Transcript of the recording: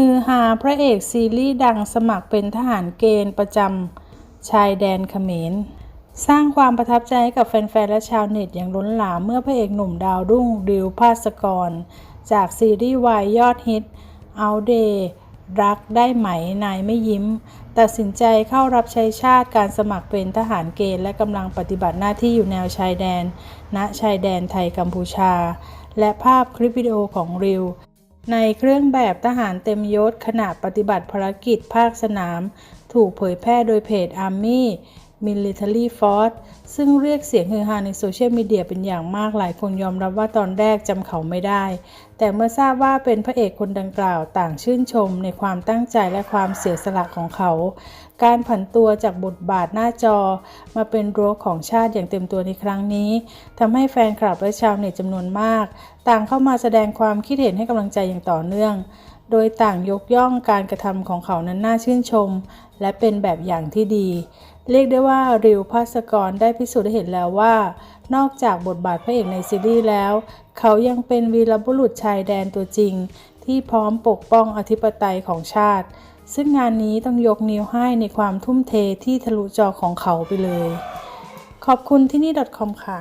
ฮือฮาพระเอกซีรีส์ดังสมัครเป็นทหารเกณฑ์ประจำชายแดนเขมร สร้างความประทับใจให้กับแฟนๆ และชาวเน็ตอย่างล้นหลามเมื่อพระเอกหนุ่มดาวรุ่งดิวภาสกร จากซีรีส์วายยอดฮิตเอาเดย์รักได้ไหมนายไม่ยิ้ม ตัดสินใจเข้ารับใช้ชาติการสมัครเป็นทหารเกณฑ์และกำลังปฏิบัติหน้าที่อยู่แนวชายแดน ณชายแดนไทยกัมพูชา และภาพคลิปวิดีโอของริว ในเครื่องแบบทหารเต็มยศขณะปฏิบัติภารกิจภาคสนาม ถูกเผยแพร่โดยเพจ Army Military Force ซึ่งเรียกเสียงฮือฮาในโซเชียลมีเดียเป็นอย่างมากหลายคนยอมรับว่าตอนแรกจำเขาไม่ได้ แต่เมื่อทราบว่าเป็นพระเอกคนดังกล่าวต่างชื่นชมในความตั้งใจและความเสียสละของเขา การผันตัวจากบทบาทหน้าจอ มาเป็นรั้วของชาติอย่างเต็มตัวในครั้งนี้ทำให้แฟนคลับและชาวเน็ตจำนวนมาก ต่างเข้ามาแสดงความคิดเห็นให้กำลังใจอย่างต่อเนื่อง โดยต่างยกย่องการกระทำของเขานั้นน่าชื่นชม และเป็นแบบอย่างที่ดี เรียกได้ว่าริวภาสกรได้พิสูจน์ให้เห็นแล้วว่า นอกจากบทบาทพระเอกในซีรีส์แล้ว เขายังเป็นวีรบุรุษชายแดนตัวจริง ที่พร้อมปกป้องอธิปไตยของชาติ ซึ่งงานนี้ต้องยกนิ้วให้ในความทุ่มเทที่ทะลุจอของเขาไปเลย ขอบคุณที่นี่ .com ค่ะ